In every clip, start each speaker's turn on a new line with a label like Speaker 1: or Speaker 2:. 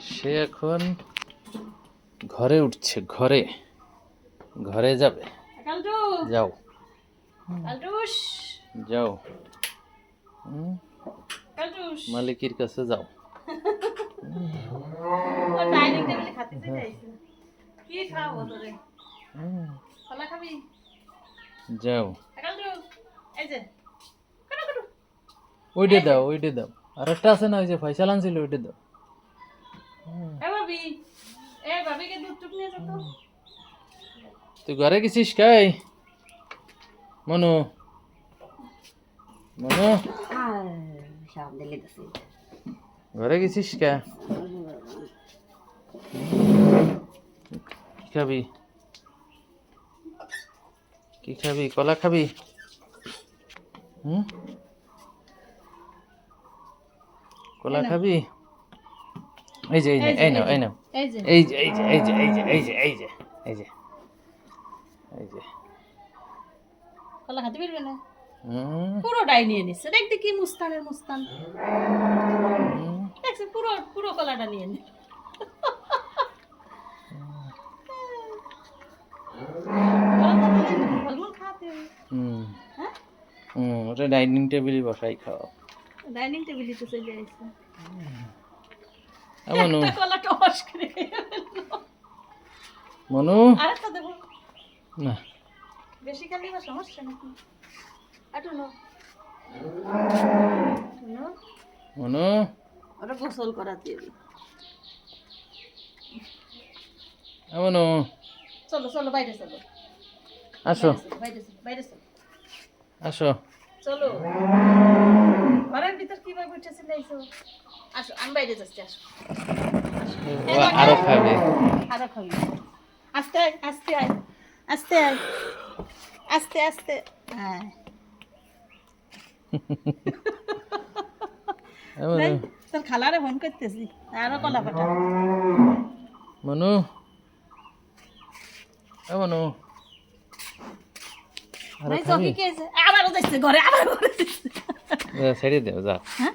Speaker 1: সে এখন ঘরে উঠছে ঘরে। ঘরে যাবে। যাও। যাও। মালিকের কাছে যাও। যাও। ওইটা দাও ওইটা দাও। আর একটা আছে না ওই যে ফয়সাল আনছিল ওইটা দাও।
Speaker 2: ভাবি। এ ভাবিকে দুধ টুক নিয়ে যাও
Speaker 1: তুই ঘরে গেছিস কাই? মনু। মনু। ঘরে গেছিস কা? কি খাবি? কি খাবি? কলা খাবি? হুম? কলা খাবি? এই যে এই যে এই নাও এই নাও
Speaker 2: এই যে
Speaker 1: এই যে এই যে এই যে এই যে এই যে এই যে এই যে
Speaker 2: কলা খাতে পারবে না পুরোটাই নিয়ে নিচ্ছে দেখতে কি মুস্তানের মুস্তান দেখছে পুরো পুরো কলাটা নিয়ে নি হ্যাঁ
Speaker 1: ওটা ডাইনিং টেবিলে বসাই খাও
Speaker 2: ডাইনিং টেবিলে তো চলে আসছে ফেলল।
Speaker 1: মনু। না।
Speaker 2: বেশি খালি বা সমস্যা নাকি? আটু নো
Speaker 1: মনু।
Speaker 2: গোসল করাতে দিবি
Speaker 1: মনু।
Speaker 2: চলো চলো বাইরে চলো।
Speaker 1: আসো।
Speaker 2: বাইরে চলো বাইরে চলো
Speaker 1: আসো।
Speaker 2: চলো। ঘরের ভিতর কীভাবে উঠেছিল এইসব আসো আমি বাইরে যাচ্ছি আসো।
Speaker 1: আরও খাবে।
Speaker 2: আরও খাবি। আস্তে আস্তে আয় আস্তে আয় আস্তে আস্তে। হ্যাঁ। তোর খালারে ফোন করতেছি আরও কলা ফাটা
Speaker 1: মনু। এ মনু।
Speaker 2: যাচ্ছে ঘরে আবার ঘরে
Speaker 1: ছেড়ে দেও যাও
Speaker 2: হ্যাঁ?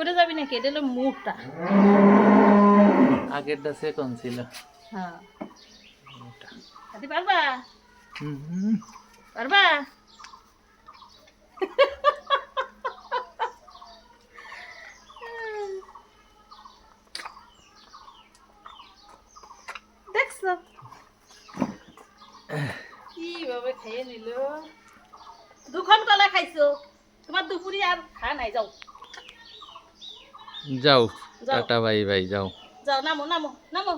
Speaker 2: কোথায় যাবি নাকি? এটা হলো মুখটা
Speaker 1: আগেরটা সে কোন ছিল।
Speaker 2: হ্যাঁ। খাতে পারবা। পারবা? দেখছ? কীভাবে খাইয়ে নিল? দুখন কলা খাইছো। তোমার দুপুরি আর খা নাই
Speaker 1: যাও।
Speaker 2: যাও।
Speaker 1: টাটা বাই বাই যাও
Speaker 2: যাও নামো নামো নামো